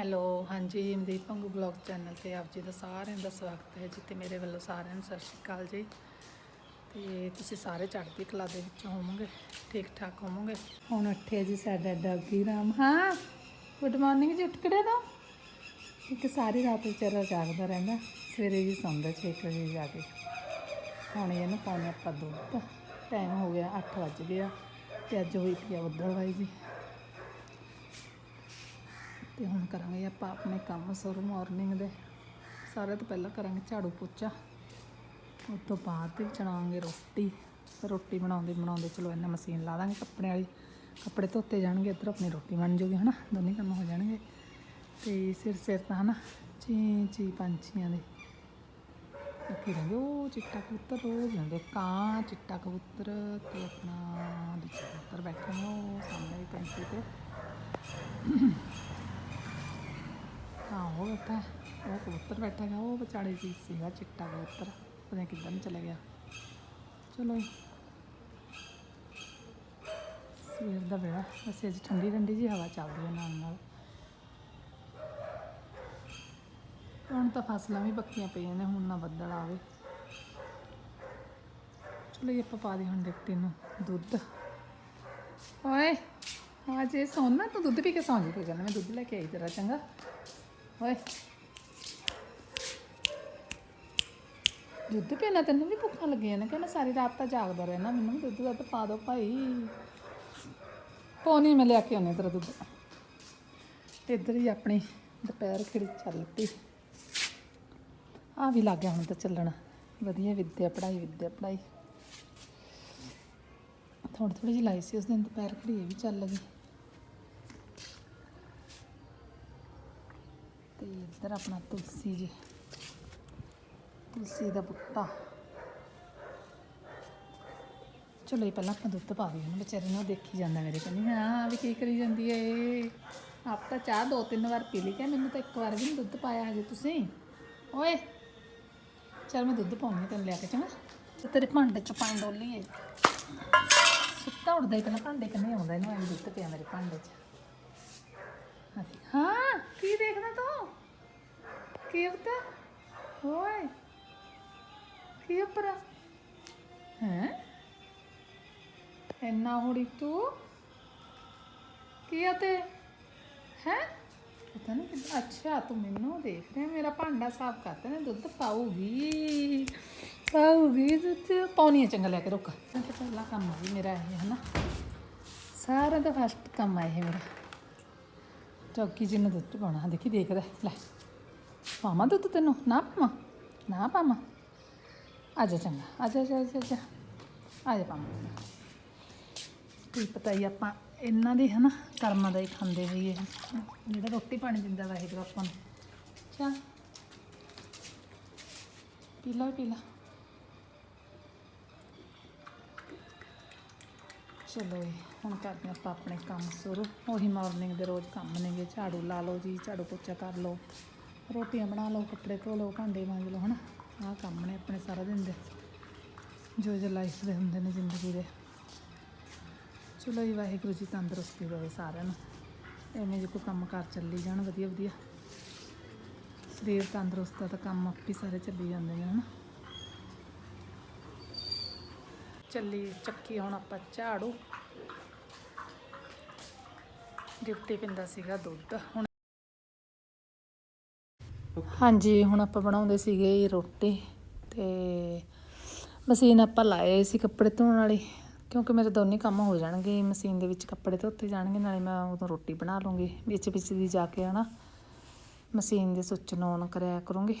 Hello, ਹਾਂਜੀ ਮਦੀਪ ਪੰਗੂ blog channel ਤੇ ਆਪ ਜੀ ਦਾ ਸਾਰਿਆਂ ਦਾ ਸਵਾਗਤ ਹੈ ਜੀ ਤੇ ਮੇਰੇ ਵੱਲੋਂ ਸਾਰਿਆਂ ਨੂੰ ਸਤਿ ਸ਼੍ਰੀ ਅਕਾਲ ਜੀ। ਤੇ ਤੁਸੀਂ ਸਾਰੇ ਚੜ੍ਹਦੀ ਕਲਾ ਦੇ ਵਿੱਚ ਹੋਵੋਗੇ ਠੀਕ ਠਾਕ ਹੋਵੋਗੇ? ਹੁਣ ਉੱਠਿਆ ਜੀ ਸਾਡਾ ਡੱਗੀ ਰਾਮ। ਹਾਂ, ਗੁੱਡ ਮਾਰਨਿੰਗ ਜੀ, ਉੱਠ ਦਾ ਇੱਕ ਸਾਰੀ ਰਾਤ ਵਿਚਾਰਾ ਜਾਗਦਾ ਰਹਿੰਦਾ, ਸਵੇਰੇ ਜੀ ਸੌਂਦਾ ਛੇ ਕੁ ਵਜੇ ਜਾ ਕੇ। ਹੁਣ ਇਹਨੂੰ ਪਾਉਣੇ ਆਪਾਂ ਦੁੱਧ। ਟਾਈਮ ਹੋ ਗਿਆ 8 ਵੱਜ ਗਿਆ ਤੇ ਅੱਜ ਹੋਈ ਪਈ ਆ ਬੱਦਲਵਾਈ ਜੀ। ਤੇ ਹੁਣ ਕਰਾਂਗੇ ਆਪਾਂ ਆਪਣੇ ਕੰਮ ਸ਼ੁਰੂ ਮਾਰਨਿੰਗ ਦੇ। ਸਾਰੇ ਤੋਂ ਪਹਿਲਾਂ ਕਰਾਂਗੇ ਝਾੜੂ ਪੋਚਾ। ਉਸ ਤੋਂ ਬਾਅਦ ਤੇ ਚਣਾਵਾਂਗੇ ਰੋਟੀ। ਰੋਟੀ ਬਣਾਉਂਦੇ ਬਣਾਉਂਦੇ ਚਲੋ ਇਹਨਾਂ ਮਸ਼ੀਨ ਲਾ ਦਾਂਗੇ ਕੱਪੜੇ ਵਾਲੀ। ਕੱਪੜੇ ਧੋਤੇ ਜਾਣਗੇ, ਇੱਧਰ ਆਪਣੀ ਰੋਟੀ ਬਣ ਜੂਗੀ, ਹਨਾ? ਦੋਨੇ ਕੰਮ ਹੋ ਜਾਣਗੇ। ਤੇ ਸਿਰ ਸਿਰ ਤਾਂ, ਹਨਾ? ਚੀ ਚੀ ਪੰਛੀਆਂ ਦੇ। ਲੱਗੇ ਰਹਿੰਦੇ, ਉਹ ਚਿੱਟਾ ਕਬੂਤਰ ਰੋਜ਼ ਹੁੰਦੇ ਕਾਂ, ਚਿੱਟਾ ਕਬੂਤਰ ਤੇ ਆਪਣਾ ਦੂਜਾ ਕਬੂਤਰ ਬੈਠੇ ਨੇ ਉਹ ਸਾਹਮਣੇ ਵੀ ਤੇ ਬੈਠਾ ਹੈ, ਉਹ ਕਬੂਤਰ ਬੈਠਾ ਹੈਗਾ ਉਹ ਵਿਚਾਲੇ ਜੀ ਸੀਗਾ ਚਿੱਟਾ ਕਬੂਤਰ। ਪਤਾ ਨਹੀਂ ਕਿੱਧਰ ਨੂੰ ਚਲੇ ਗਿਆ। ਚਲੋ ਸਵੇਰ ਦਾ ਵੇਲਾ। ਅਸੀਂ ਅੱਜ ਠੰਡੀ ਠੰਡੀ ਜੀ ਹਵਾ ਚੱਲਦੀ ਹੈ ਨਾਲ ਨਾਲ। ਹੁਣ ਤਾਂ ਫਸਲਾਂ ਵੀ ਪੱਕੀਆਂ ਪਈਆਂ ਨੇ ਹੁਣ ਨਾ ਬੱਦਲ ਆਵੇ। ਚਲੋ ਜੀ ਆਪਾਂ ਪਾ ਦੇ ਹੁਣ ਡਿਪਟੀ ਨੂੰ ਦੁੱਧ। ਓਏ ਹਾਂ ਜੇ ਸੌਣਾ ਤੂੰ ਦੁੱਧ ਪੀ ਕੇ ਸੌਂ ਜੀ। ਕੋਈ ਗੱਲ ਮੈਂ ਦੁੱਧ ਲੈ ਕੇ ਆਈ ਤੇਰਾ ਚੰਗਾ। ਓਏ। ਦੁੱਧ ਪੀਣਾ ਤੈਨੂੰ ਵੀ ਭੁੱਖਾਂ ਲੱਗੀਆਂ ਨੇ ਕਿ ਮੈਂ ਸਾਰੀ ਰਾਤ ਤਾਂ ਜਾਗਦਾ ਰਹਿਣਾ, ਮੈਨੂੰ ਵੀ ਦੁੱਧ ਦੱਧ ਪਾ ਦੋ ਭਾਈ। ਪੌਣੀ ਮੈਂ ਲਿਆ ਕੇ ਆਉਣੀ ਤੇਰਾ ਦੁੱਧ। ਤੇ ਇੱਧਰ ਹੀ ਆਪਣੀ ਦੁਪਹਿਰ ਖਿੜੀ ਚੱਲ ਪਈ। ਆ ਵੀ ਲੱਗ ਗਿਆ ਹੁਣ ਤਾਂ ਚੱਲਣਾ। ਵਧੀਆ ਵਿੱਦਿਆ ਪੜ੍ਹਾਈ ਵਿੱਦਿਆ ਪੜ੍ਹਾਈ। ਥੋੜੀ ਥੋੜੀ ਜਿਹੀ ਲਾਈ ਸੀ ਉਸ ਦਿਨ ਦੁਪਹਿਰ ਖੜੀ, ਇਹ ਵੀ ਚੱਲ ਗਈ। ਤੇ ਇੱਧਰ ਆਪਣਾ ਤੁਲਸੀ ਜੀ। ਤੁਲਸੀ ਦਾ ਬੁੱਟਾ। ਚਲੋ ਇਹ ਪਹਿਲਾਂ ਆਪਾਂ ਦੁੱਧ ਪਾ ਦਈਏ ਉਹਨੂੰ ਵਿਚਾਰੇ ਨੂੰ ਦੇਖੀ ਜਾਂਦਾ ਮੇਰੇ ਕੰਨੀ ਹਾਂ, ਵੀ ਕੀ ਕਰੀ ਜਾਂਦੀ ਹੈ ਇਹ ਆਪ ਤਾਂ ਚਾਹ ਦੋ ਤਿੰਨ ਵਾਰ ਪੀ ਲਈ। ਕਿ ਮੈਨੂੰ ਤਾਂ ਇੱਕ ਵਾਰ ਵੀ ਨਹੀਂ ਦੁੱਧ ਪਾਇਆ ਹਜੇ ਤੁਸੀਂ। ਓਏ, ਚਲ ਮੈਂ ਦੁੱਧ ਪਾਉਣੀ ਤੈਨੂੰ ਲਿਆ ਕੇ, ਚੰਗਾ? ਤੇ ਤੇਰੇ ਭਾਂਡੇ ਚ ਪਾਣੀ ਡੋਲੀਏ। ਸੁੱਤਾ ਉੱਠਦਾ ਹੀ ਪਹਿਲਾਂ ਭਾਂਡੇ ਕੰਨੇ ਆਉਂਦਾ ਇਹਨੂੰ ਐਂ ਦੁੱਧ ਪਿਆ ਮੇਰੇ ਭਾਂਡੇ ਚ। ਹਾਂ, ਕੀ ਦੇਖਦਾ ਤੂੰ? ਕੀ ਹੁੰਦਾ ਓਏ, ਕੀ ਉੱਪਰ ਹੈ? ਇੰਨਾ ਹੋੜੀ ਤੂੰ? ਕੀ ਆ ਤੇ? ਹੈ? ਪਤਾ ਨਹੀਂ ਕਿੱਦਾਂ। ਅੱਛਾ, ਤੂੰ ਮੈਨੂੰ ਦੇਖ ਰਿਹਾ, ਮੇਰਾ ਭਾਂਡਾ ਸਾਫ਼ ਕਰਤਾ ਨੇ, ਦੁੱਧ ਪਾਉਗੀ ਪਾਉਗੀ ਦੁੱਧ ਪਾਉਣੀ ਹੈ ਚੰਗਾ ਲੈ ਕੇ ਰੁਕ। ਪਹਿਲਾ ਕੰਮ ਵੀ ਮੇਰਾ ਇਹ ਹੈ ਨਾ ਸਾਰਾ ਦਾ ਫਸਟ ਕੰਮ ਆ ਇਹ ਮੇਰਾ। ਚੌਕੀ ਜੀ ਨੂੰ ਦੁੱਧ ਪਾਉਣਾ, ਦੇਖੀ ਦੇਖਦਾ, ਲੈ। ਪਾਵਾਂ ਦੁੱਧ ਤੈਨੂੰ? ਨਾ ਪਾਵਾਂ? ਨਾ ਪਾਵਾਂ? ਆ ਜਾ ਚੰਗਾ ਆ ਜਾ ਜਾ ਜਾ ਜਾ। ਆ ਜਾ ਪਾਵਾਂ। ਕੀ ਪਤਾ ਹੀ ਆਪਾਂ ਇਹਨਾਂ ਦੀ ਹਨਾ ਕਰਮਾਂ ਦਾ ਹੀ ਖਾਂਦੇ ਹੋਈਏ। ਜਿਹੜਾ ਰੋਟੀ ਪਾਣੀ ਦਿੰਦਾ ਵਾਹਿਗੁਰੂ ਆਪਾਂ ਨੂੰ। ਚਾ ਪੀ ਲਾ ਪੀ ਲਾ। ਚਲੋ ਜੀ, ਹੁਣ ਕਰਦੇ ਆਪਾਂ ਆਪਣੇ ਕੰਮ ਸ਼ੁਰੂ। ਉਹੀ ਮਾਰਨਿੰਗ ਦੇ ਰੋਜ਼ ਕੰਮ ਨੇਗੇ। ਝਾੜੂ ਲਾ ਲਓ ਜੀ ਝਾੜੂ ਪੋਚਾ ਕਰ ਲਓ। ਰੋਟੀਆਂ ਬਣਾ ਲਓ, ਕੱਪੜੇ ਧੋ ਲਓ, ਭਾਂਡੇ ਮਾਂਜ ਲਓ, ਹਨਾ? ਆਹ ਕੰਮ ਨੇ ਆਪਣੇ ਸਾਰਾ ਦਿਨ ਦੇ। ਜੋ ਜੋ ਲਾਈਫ ਦੇ ਹੁੰਦੇ ਨੇ ਜ਼ਿੰਦਗੀ ਦੇ। ਚਲੋ ਜੀ, ਵਾਹਿਗੁਰੂ ਜੀ ਤੰਦਰੁਸਤੀ ਦੇਵੇ ਸਾਰਿਆਂ ਨੂੰ। ਐਵੇਂ ਜੇ ਕੋਈ ਕੰਮ ਕਾਰ ਚੱਲੀ ਜਾਣ, ਵਧੀਆ ਵਧੀਆ। ਸਰੀਰ ਤੰਦਰੁਸਤ ਆ ਤਾਂ ਕੰਮ ਆਪੇ ਸਾਰੇ ਚੱਲੀ ਜਾਂਦੇ ਨੇ, ਹਨਾ? ਚੱਲੀ ਚੱਕੀ ਹੁਣ ਆਪਾਂ ਝਾੜੂ। ਗਿਫਟੀ ਪਿੰਦਾ ਸੀਗਾ ਦੁੱਧ। ਹੁਣ ਹਾਂਜੀ, ਹੁਣ ਆਪਾਂ ਬਣਾਉਂਦੇ ਸੀਗੇ ਰੋਟੀ ਤੇ ਮਸ਼ੀਨ ਆਪਾਂ ਲਾਏ ਸੀ ਕੱਪੜੇ ਧੋਣ ਵਾਲੀ, ਕਿਉਂਕਿ ਮੇਰੇ ਦੋਨੇ ਕੰਮ ਹੋ ਜਾਣਗੇ, ਮਸ਼ੀਨ ਦੇ ਵਿੱਚ ਕੱਪੜੇ ਧੋਤੇ ਜਾਣਗੇ, ਨਾਲੇ ਮੈਂ ਉਦੋਂ ਰੋਟੀ ਬਣਾ ਲੂੰਗੀ, ਵਿੱਚ ਵਿੱਚ ਦੀ ਜਾ ਕੇ ਹਨਾ, ਮਸ਼ੀਨ ਦੇ ਸੁੱਚ ਨੂੰ ਔਨ ਕਰਿਆ ਕਰੂੰਗੀ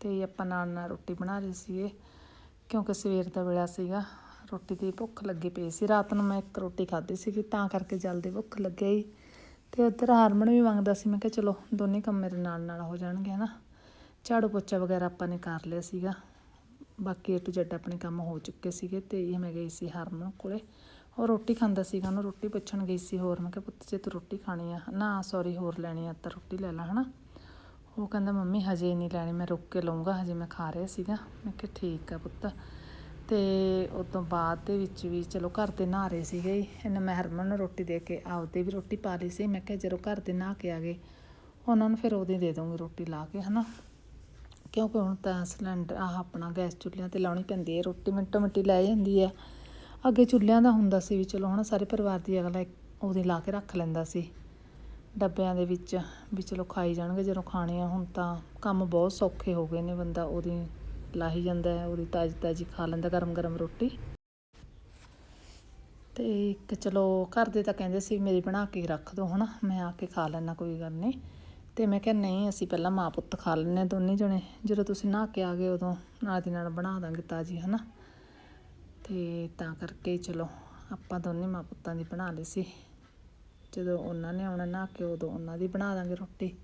ਤੇ ਆਪਾਂ ਨਾਲ ਨਾਲ ਰੋਟੀ ਬਣਾ ਰਹੇ ਸੀਗੇ, ਕਿਉਂਕਿ ਸਵੇਰ ਦਾ ਵੇਲਾ ਸੀਗਾ, ਰੋਟੀ ਦੀ ਭੁੱਖ ਲੱਗੀ ਪਈ ਸੀ, ਰਾਤ ਨੂੰ ਮੈਂ ਇੱਕ ਰੋਟੀ ਖਾਧੀ ਸੀਗੀ, ਤਾਂ ਕਰਕੇ ਜਲਦੀ ਭੁੱਖ ਲੱਗੇ ਹੀ ਤੇ ਉੱਧਰ ਹਾਰਮਨ ਵੀ ਮੰਗਦਾ ਸੀ, ਮੈਂ ਕਿਹਾ ਚਲੋ ਦੋਨੇ ਕੰਮ ਮੇਰੇ ਨਾਲ ਨਾਲ ਹੋ ਜਾਣਗੇ, ਹਨਾ। ਝਾੜੂ ਪੋਚਾ ਵਗੈਰਾ ਆਪਾਂ ਨੇ ਕਰ ਲਿਆ ਸੀਗਾ। ਬਾਕੀ ਏ ਟੂ ਜ਼ੈਡ ਆਪਣੇ ਕੰਮ ਹੋ ਚੁੱਕੇ ਸੀਗੇ ਤੇ ਇਹ ਮੈਂ ਗਈ ਸੀ ਹਰਮਨ ਕੋਲੇ। ਉਹ ਰੋਟੀ ਖਾਂਦਾ ਸੀਗਾ, ਉਹਨੂੰ ਰੋਟੀ ਪੁੱਛਣ ਗਈ ਸੀ ਹੋਰ, ਮੈਂ ਕਿਹਾ ਪੁੱਤ ਜੇ ਤੂੰ ਰੋਟੀ ਖਾਣੀ ਆ, ਨਾ ਸੌਰੀ ਹੋਰ ਲੈਣੀ ਆ, ਤਾਂ ਰੋਟੀ ਲੈ ਲੈ, ਹਨਾ। ਉਹ ਕਹਿੰਦਾ ਮੰਮੀ ਹਜੇ ਨਹੀਂ ਲੈਣੀ, ਮੈਂ ਰੁੱਕ ਕੇ ਲਊਂਗਾ, ਹਜੇ ਮੈਂ ਖਾ ਰਿਹਾ ਸੀਗਾ। ਮੈਂ ਕਿਹਾ ਠੀਕ ਆ ਪੁੱਤ। ਤੇ ਉਸ ਤੋਂ ਬਾਅਦ ਦੇ ਵਿੱਚ ਵੀ ਚਲੋ ਘਰ ਦੇ ਨਹਾ ਰਹੇ ਸੀਗੇ ਇਹਨਾਂ ਮੈਂ ਹਰਮਨ ਨੂੰ ਰੋਟੀ ਦੇ ਕੇ ਆਪਦੇ ਵੀ ਰੋਟੀ ਪਾ ਲਈ ਸੀ। ਮੈਂ ਕਿਹਾ ਜਦੋਂ ਘਰ ਦੇ ਨਹਾ ਕੇ ਆ ਗਏ, ਉਹਨਾਂ ਨੂੰ ਫਿਰ ਉਹਦੀ ਦੇ ਦੂੰਗੀ ਰੋਟੀ ਲਾ ਕੇ, ਹਨਾ। ਕਿਉਂਕਿ ਹੁਣ ਤਾਂ ਸਿਲੰਡਰ, ਆਹ ਆਪਣਾ ਗੈਸ ਚੁੱਲ੍ਹਿਆਂ ਤੇ ਲਾਉਣੀ ਪੈਂਦੀ ਹੈ, ਰੋਟੀ ਮਿੰਟੋ ਮਿੰਟੀ ਲੈ ਜਾਂਦੀ ਹੈ। ਅੱਗੇ ਚੁੱਲ੍ਹਿਆਂ ਦਾ ਹੁੰਦਾ ਸੀ ਵੀ ਚਲੋ ਹੁਣ ਸਾਰੇ ਪਰਿਵਾਰ ਦੀ ਅਗਲਾ ਇੱਕ ਉਹਦੀ ਲਾ ਕੇ ਰੱਖ ਲੈਂਦਾ ਸੀ। ਡੱਬਿਆਂ ਦੇ ਵਿੱਚ ਵੀ ਚਲੋ ਖਾਈ ਜਾਣਗੇ, ਜਦੋਂ ਖਾਣੇ ਆ, ਹੁਣ ਤਾਂ ਕੰਮ ਬਹੁਤ ਸੌਖੇ ਹੋ ਗਏ ਨੇ ਬੰਦਾ, ਉਹਦੀ ਲਾਹੀ ਜਾਂਦਾ ਹੈ, ਉਹਦੀ ਤਾਜ਼ੀ ਤਾਜ਼ੀ ਖਾ ਲੈਂਦਾ ਗਰਮ ਗਰਮ ਰੋਟੀ। ਤੇ ਇੱਕ ਚਲੋ ਘਰ ਦੇ ਤਾਂ ਕਹਿੰਦੇ ਸੀ, ਮੇਰੀ ਬਣਾ ਕੇ ਰੱਖ ਦਿਓ ਹਨਾ, ਮੈਂ ਆ ਕੇ ਖਾ ਲੈਣਾ ਕੋਈ ਗੱਲ ਨਹੀਂ। ਤੇ ਮੈਂ ਕਿਹਾ, ਨਹੀਂ, ਅਸੀਂ ਪਹਿਲਾਂ ਮਾਂ ਪੁੱਤ ਖਾ ਲੈਂਦੇ ਹਾਂ ਦੋਨੇ ਜਣੇ। ਜਦੋਂ ਤੁਸੀਂ ਨਹਾ ਕੇ ਆ ਗਏ ਉਦੋਂ ਨਾਲ ਦੀ ਨਾਲ ਬਣਾ ਦਾਂਗੇ ਤਾਜੀ, ਹਨਾ? ਤੇ ਤਾਂ ਕਰਕੇ ਚਲੋ, ਆਪਾਂ ਦੋਨੇ ਮਾਂ ਪੁੱਤਾਂ ਦੀ ਬਣਾ ਲਈ ਸੀ। ਜਦੋਂ ਉਹਨਾਂ ਨੇ ਆਉਣਾ ਨਹਾ ਕੇ, ਉਦੋਂ ਉਹਨਾਂ ਦੀ ਬਣਾ ਦਾਂਗੇ ਰੋਟੀ।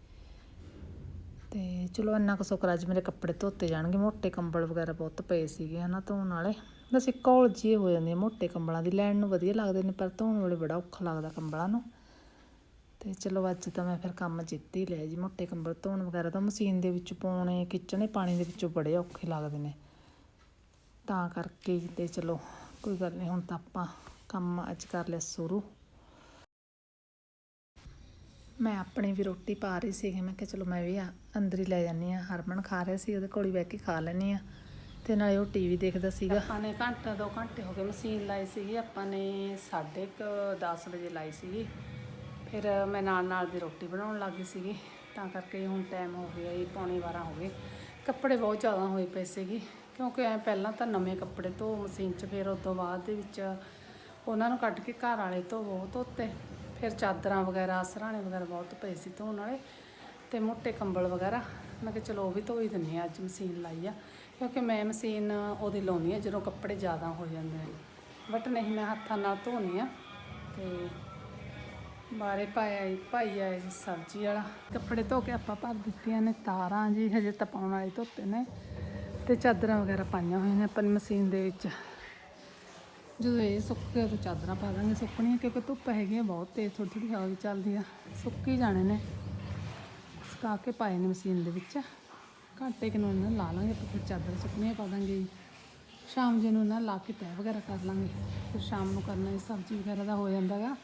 ਤੇ ਚਲੋ ਇੰਨਾ ਕੁ ਸੁੱਕਰ ਅੱਜ ਮੇਰੇ ਕੱਪੜੇ ਧੋਤੇ ਜਾਣਗੇ, ਮੋਟੇ ਕੰਬਲ ਵਗੈਰਾ ਬਹੁਤ ਪਏ ਸੀਗੇ ਹਨਾ ਧੋਣ ਵਾਲੇ। ਬਸ ਇੱਕ ਘੋਲ ਜਿਹੀ ਹੋ ਜਾਂਦੀ ਹੈ ਮੋਟੇ ਕੰਬਲਾਂ ਦੀ, ਲੈਣ ਨੂੰ ਵਧੀਆ ਲੱਗਦੇ ਨੇ, ਪਰ ਧੋਣ ਵੇਲੇ ਬੜਾ ਔਖਾ ਲੱਗਦਾ ਕੰਬਲਾਂ ਨੂੰ। ਤੇ ਚਲੋ ਅੱਜ ਤਾਂ ਮੈਂ ਫਿਰ ਕੰਮ ਜਿੱਤ ਹੀ ਲਿਆ ਜੀ, ਮੋਟੇ ਕੰਬਲ ਧੋਣ ਵਗੈਰਾ ਤਾਂ ਮਸ਼ੀਨ ਦੇ ਵਿੱਚ ਪਾਉਣੇ, ਖਿੱਚਣੇ, ਪਾਣੀ ਦੇ ਵਿੱਚੋਂ ਬੜੇ ਔਖੇ ਲੱਗਦੇ ਨੇ। ਤਾਂ ਕਰਕੇ ਤੇ ਚਲੋ ਕੋਈ ਗੱਲ ਨਹੀਂ ਹੁਣ ਤਾਂ ਆਪਾਂ ਕੰਮ ਅੱਜ ਕਰ ਲਿਆ ਸ਼ੁਰੂ। ਮੈਂ ਆਪਣੀ ਵੀ ਰੋਟੀ ਪਾ ਰਹੀ ਸੀਗੀ। ਮੈਂ ਕਿਹਾ, ਚਲੋ ਮੈਂ ਵੀ ਆ- ਅੰਦਰ ਹੀ ਲੈ ਜਾਂਦੀ ਆ ਹਰਮਨ ਖਾ ਰਿਹਾ ਸੀ, ਉਹਦੇ ਕੋਲ ਹੀ ਬਹਿ ਕੇ ਖਾ ਲੈਣੀ ਆ ਤੇ ਨਾਲੇ ਉਹ ਟੀਵੀ ਦੇਖਦਾ ਸੀਗਾ। ਆਪਾਂ ਨੇ ਘੰਟਾ, ਦੋ ਘੰਟੇ ਹੋ ਗਏ ਮਸ਼ੀਨ ਲਾਈ ਸੀਗੀ। ਆਪਾਂ ਨੇ 10:30 ਵਜੇ ਲਾਈ ਸੀਗੀ। ਫਿਰ ਮੈਂ ਨਾਲ ਨਾਲ ਦੀ ਰੋਟੀ ਬਣਾਉਣ ਲੱਗ ਗਈ ਸੀਗੀ। ਤਾਂ ਕਰਕੇ ਹੁਣ ਟਾਈਮ ਹੋ ਗਿਆ ਜੀ, ਪੌਣੇ 12 ਹੋ ਗਏ। ਕੱਪੜੇ ਬਹੁਤ ਜ਼ਿਆਦਾ ਹੋਏ ਪਏ ਸੀਗੇ। ਕਿਉਂਕਿ ਐ ਪਹਿਲਾਂ ਤਾਂ ਨਵੇਂ ਕੱਪੜੇ ਧੋ ਮਸ਼ੀਨ 'ਚ, ਫਿਰ ਉਸ ਤੋਂ ਬਾਅਦ ਦੇ ਵਿੱਚ ਉਹਨਾਂ ਨੂੰ ਕੱਢ ਕੇ ਘਰ ਵਾਲੇ ਧੋਵੋ, ਧੋਤੇ। ਫਿਰ ਚਾਦਰਾਂ ਵਗੈਰਾ, ਸਰਾਣੇ ਵਗੈਰਾ ਬਹੁਤ ਪਏ ਸੀ ਧੋਣ ਵਾਲੇ ਤੇ ਮੋਟੇ ਕੰਬਲ ਵਗੈਰਾ। ਮੈਂ ਕਿਹਾ ਚਲੋ ਉਹ ਵੀ ਧੋਈ ਹੀ ਦਿੰਨੀ ਆ, ਅੱਜ ਮਸ਼ੀਨ ਲਾਈ ਆ। ਕਿਉਂਕਿ ਮੈਂ ਮਸ਼ੀਨ ਉਹਦੀ ਲਾਉਂਦੀ ਆ, ਜਦੋਂ ਕੱਪੜੇ ਜ਼ਿਆਦਾ ਹੋ ਜਾਂਦੇ ਨੇ ਬਟ ਨਹੀਂ, ਮੈਂ ਹੱਥਾਂ ਨਾਲ ਧੋਨੀ ਆ ਤੇ ਬਾਰੇ ਪਾਇਆ ਈ- ਭਾਈ ਆਇਆ ਜੀ ਸਬਜ਼ੀ ਵਾਲਾ। ਕੱਪੜੇ ਧੋ ਕੇ ਆਪਾਂ ਭਰ ਦਿੱਤੀਆਂ ਨੇ, ਤਾਰਾਂ ਜੀ ਹਜੇ ਤਪਾਉਣ ਵਾਲੇ ਧੋਤੇ ਨੇ ਤੇ ਚਾਦਰਾਂ ਵਗੈਰਾ ਪਾਈਆਂ ਹੋਈਆਂ ਨੇ ਆਪਾਂ ਮਸ਼ੀਨ ਦੇ ਵਿੱਚ। ਜਦੋਂ ਇਹ ਸੁੱਕ ਗਿਆ ਤਾਂ ਚਾਦਰਾਂ ਪਾ ਦਾਂਗੇ ਸੁੱਕਣੀਆਂ, ਕਿਉਂਕਿ ਧੁੱਪ ਹੈਗੀ ਆ ਬਹੁਤ ਤੇਜ਼ ਥੋੜੀ ਥੋੜੀ ਹਵਾ ਵੀ ਚੱਲਦੀ ਆ। ਸੁੱਕ ਹੀ ਜਾਣੇ ਨੇ। ਸੁਕਾ ਕੇ ਪਾਏ ਨੇ ਮਸ਼ੀਨ ਦੇ ਵਿੱਚ। ਘੰਟੇ ਕੁ ਨੂੰ ਇਹਨਾਂ ਨੂੰ ਲਾ ਲਾਂਗੇ ਤੇ ਫਿਰ ਚਾਦਰ ਸੁੱਕਣੀਆਂ ਪਾ ਦਾਂਗੇ ਜੀ। ਸ਼ਾਮ ਜੇ ਨੂੰ ਨਾ ਲਾ ਕੇ ਤੈਅ ਵਗੈਰਾ ਕਰ ਲਾਂਗੇ। ਫਿਰ ਸ਼ਾਮ ਨੂੰ ਕਰਨਾ ਇਹ ਸਬਜ਼ੀ ਵਗੈਰਾ ਦਾ ਹੋ ਜਾਂਦਾਗਾ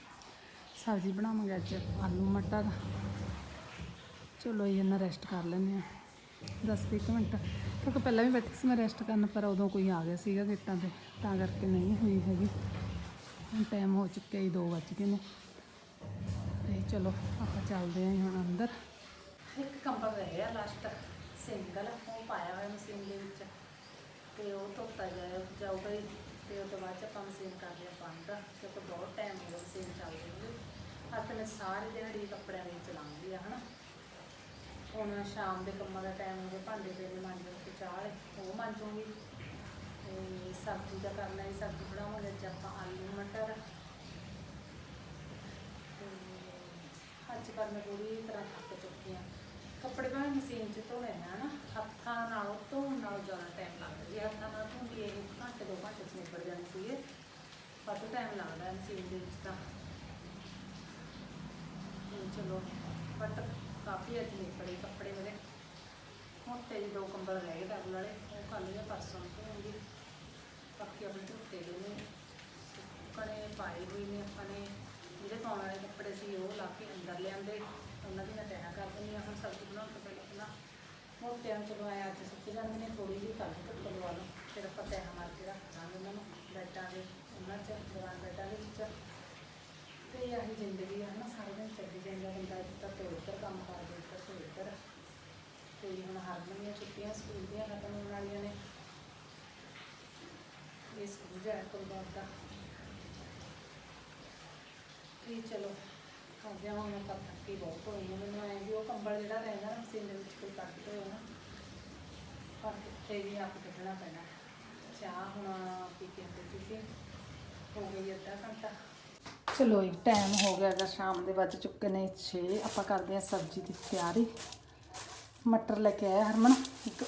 ਸਬਜ਼ੀ ਬਣਾਵਾਂਗੇ ਅੱਜ ਆਲੂ ਮਟਰ। ਚਲੋ ਇਹ ਨਾ ਰੈਸਟ ਕਰ ਲੈਂਦੇ ਆ 10-20 ਮਿੰਟ। ਕਿਉਂਕਿ ਪਹਿਲਾਂ ਵੀ ਬੈਠੀ ਸੀ ਮੈਂ ਰੈਸਟ ਕਰਨ, ਪਰ ਉਦੋਂ ਕੋਈ ਆ ਗਿਆ ਸੀਗਾ ਗੇਟਾਂ ਤੇ, ਤਾਂ ਕਰਕੇ ਨਹੀਂ ਹੋਈ ਹੈਗੀ। ਹੁਣ ਟਾਈਮ ਹੋ ਚੁੱਕਿਆ ਜੀ 2 ਵੱਜ ਗਏ ਨੇ। ਤੇ ਚਲੋ, ਆਪਾਂ ਚੱਲਦੇ ਹਾਂ ਹੁਣ ਅੰਦਰ। ਇੱਕ ਕੰਬਲ ਰਹਿ ਗਿਆ ਲਾਸਟ ਸਿੰਗਲ, ਉਹ ਪਾਇਆ ਹੋਇਆ ਮਸ਼ੀਨ ਦੇ ਵਿੱਚ। ਤੇ ਉਹ ਧੋਤਾ ਜਾਇਆ, ਜਾਊਗਾ ਤੇ ਉਹ ਤੋਂ ਬਾਅਦ ਆਪਾਂ ਮਸ਼ੀਨ ਕਰ ਲਿਆ ਬੰਦ। ਕਿਉਂਕਿ ਬਹੁਤ ਟਾਈਮ ਹੋ ਗਿਆ ਮਸ਼ੀਨ ਚੱਲਦੀ ਨੂੰ। ਹੱਥ ਨੇ ਸਾਰੇ ਦਿਹਾੜੀ ਕੱਪੜਿਆਂ ਦੇ ਹੁਣ ਸ਼ਾਮ ਦੇ ਕੰਮਾਂ ਦਾ ਟਾਈਮ ਹੋ ਗਿਆ, ਭਾਂਡੇ ਦੇ ਮਾਂਜਣ ਤੇ ਚਾਹ ਵਾਲੇ, ਉਹ ਮਾਂਜੂਗੀ। ਤੇ ਸਬਜ਼ੀ ਦਾ ਕਰਨਾ ਹੈ, ਸਬਜ਼ੀ ਬਣਾਵਾਂਗੇ ਅੱਜ ਆਪਾਂ ਆਲੂ, ਮਟਰ। ਤੇ ਅੱਜ ਕੱਲ੍ਹ ਮੈਂ ਪੂਰੀ ਤਰ੍ਹਾਂ ਥੱਕ ਚੁੱਕੀ ਹਾਂ। ਕੱਪੜੇ ਭਾਵੇਂ ਮਸ਼ੀਨ 'ਚ ਧੋਣੇ ਨੇ ਨਾ ਹੱਥਾਂ ਨਾਲ ਧੋਣ ਨਾਲ ਜ਼ਿਆਦਾ ਟਾਈਮ ਲੱਗਦਾ। ਜੇ ਹੱਥਾਂ ਨਾਲ ਧੋਂਦੀ ਇਹ ਘੰਟੇ ਦੋ ਘੰਟੇ 'ਚ ਨਿਬੜ ਜਾਂਦੇ ਸੀਗੇ। ਵੱਧ ਟਾਈਮ ਲੱਗਦਾ ਮਸ਼ੀਨ ਦੇ ਵਿੱਚ ਤਾਂ ਚਲੋ, ਬਟ ਕਾਫੀ ਅੱਜ ਨਿਬੜੇ ਕੱਪੜੇ ਮੇਰੇ। ਹੁਣ ਤੇ ਦੋ ਕੰਬਲ ਰਹਿ ਗਏ ਡਬਲ ਵਾਲੇ, ਉਹ ਕੱਲ੍ਹ ਜਾਂ ਪਰਸੋਂ ਨੂੰ ਧੋਉਂਗੀ ਬਾਕੀ ਆਪਣੇ ਧੁੱਤੇ ਗਏ ਨੇ, ਸੁੱਕਣੇ ਪਾਏ ਹੋਏ ਨੇ ਆਪਾਂ ਨੇ। ਜਿਹੜੇ ਪਾਉਣ ਵਾਲੇ ਕੱਪੜੇ ਸੀ, ਉਹ ਲਾ ਕੇ ਅੰਦਰ ਲਿਆਂਦੇ। ਉਹਨਾਂ ਦੀ ਮੈਂ ਤੈਅ ਕਰ ਦਿੰਦੀ ਹਾਂ, ਹੁਣ ਸਬਜ਼ੀ ਬਣਾਉਣ ਤੋਂ ਪਹਿਲਾਂ ਪਹਿਲਾਂ ਮੋਟਿਆਂ ਨੂੰ ਚਲੋ ਆਇਆ ਅੱਜ ਸੁੱਕ ਜਾਂਦੇ ਨੇ ਥੋੜੀ ਜਿਹੀ ਕੱਲ ਧੁੱਪ ਲਵਾ ਲਓ। ਫਿਰ ਆਪਾਂ ਤੈਅ ਮਾਰ ਕੇ ਰੱਖ ਦਾਂਗੇ ਉਹਨਾਂ ਨੂੰ, ਬੈਡਾਂ ਦੇ, ਉਹਨਾਂ 'ਚ, ਦੀਵਾਨ ਬੈਡਾਂ ਦੇ ਵਿੱਚ। ਤੇ ਆਹੀ ਜ਼ਿੰਦਗੀ ਹੈ ਨਾ ਸਾਰੇ ਦਿਨ ਚੱਲੀ ਜਾਂਦਾ ਬੰਦਾ ਇੱਧਰ ਤੋਂ ਉੱਧਰ ਕੰਮ ਕਰਦੇ ਇੱਧਰ ਤੋਂ ਉੱਧਰ ਤੇ ਹੁਣ ਹਾਰਮੋਨੀਆਂ ਸਕੂਲ ਦੀਆਂ ਖਤਮ ਹੋਣ ਵਾਲੀਆਂ ਨੇ ਇਹ ਸਕੂਲ ਜਾਇਆ ਕਰੂਗਾ ਆਪਦਾ ਤੇ ਚਲੋ ਕਰਦੇ ਹਾਂ ਹੁਣ ਆਪਾਂ ਥੱਕੀ ਬਹੁਤ ਹੋਈ ਹਾਂ ਮੈਨੂੰ ਐਂ ਵੀ ਉਹ ਕੰਬਲ ਜਿਹੜਾ ਰਹਿੰਦਾ ਨਾ ਮਸ਼ੀਨ ਵਿੱਚ ਕੋਈ ਕੱਢ ਦੋ ਨਾ ਪਰ ਕਿੱਥੇ ਵੀ ਆਪ ਕੱਢਣਾ ਪੈਣਾ ਚਾਹ ਹੁਣ ਪੀ ਕੇ ਆਉਂਦੇ ਸੀ ਹੋ ਗਈ ਅੱਧਾ ਘੰਟਾ ਚਲੋ ਇੱਕ ਟਾਈਮ ਹੋ ਗਿਆ ਗਾ ਸ਼ਾਮ ਦੇ ਵੱਜ ਚੁੱਕੇ ਨੇ 6 ਆਪਾਂ ਕਰਦੇ ਹਾਂ ਸਬਜ਼ੀ ਦੀ ਤਿਆਰੀ ਮਟਰ ਲੈ ਕੇ ਆਇਆ ਹਰਮਨ। ਇੱਕ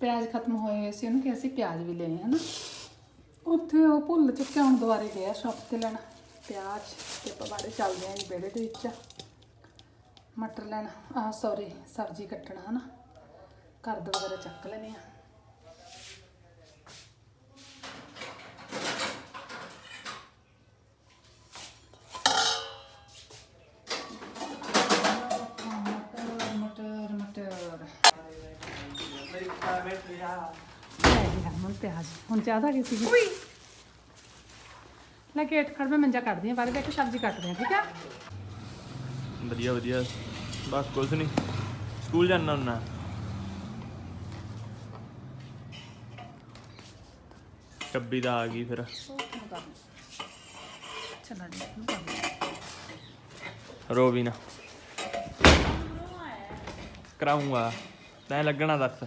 ਪਿਆਜ਼ ਖਤਮ ਹੋਏ ਹੋਏ ਸੀ, ਉਹਨੂੰ ਕਿਹਾ ਸੀ ਪਿਆਜ਼ ਵੀ ਲੈਣੇ ਹਨ। ਉੱਥੇ ਉਹ ਭੁੱਲ ਚੁੱਕਿਆ, ਹੁਣ ਦੁਬਾਰੇ ਗਿਆ ਸ਼ਾਪ ਤੇ ਲੈਣਾ। ਪਿਆਜ਼ ਤੇ ਆਪਾਂ ਬਾਰੇ ਚੱਲਦੇ ਹਾਂ ਜੀ ਵਿਹੜੇ ਦੇ ਵਿੱਚ। ਮਟਰ ਲੈਣਾ। ਆਹ ਸੌਰੀ ਸਬਜ਼ੀ ਕੱਟਣਾ, ਹਨਾ। ਕਰਦ ਵਗੈਰਾ ਚੱਕ ਲੈਣੇ ਆ। ਬੈਠੀ ਆ ਲੈ ਜੀ ਹਰਮਨ ਪਿਆਜ਼ ਹੁਣ ਚਾਹ ਦਾ ਕੀ ਲੈ ਗੇਟ ਖੜ ਮੈਂ ਮੰਜਾ ਕੱਢਦੀ ਆ ਬਾਹਰ ਬੈਠ ਕੇ ਸਬਜ਼ੀ ਕੱਟਦੇ ਆ ਠੀਕ ਆ ਵਧੀਆ ਵਧੀਆ ਬਸ ਕੁਝ ਨਹੀਂ ਸਕੂਲ ਜਾਣਾ ਹੁੰਨਾ। ਕੱਬੀ ਦਾ ਆ ਗਈ ਫਿਰ। ਚਲੋ ਜੀ ਇਹਨੂੰ ਰੋ ਵੀ ਨਾ। ਕਰਾਉਂਗਾ। ਤੈਂ ਲੱਗਣਾ ਦੱਸ।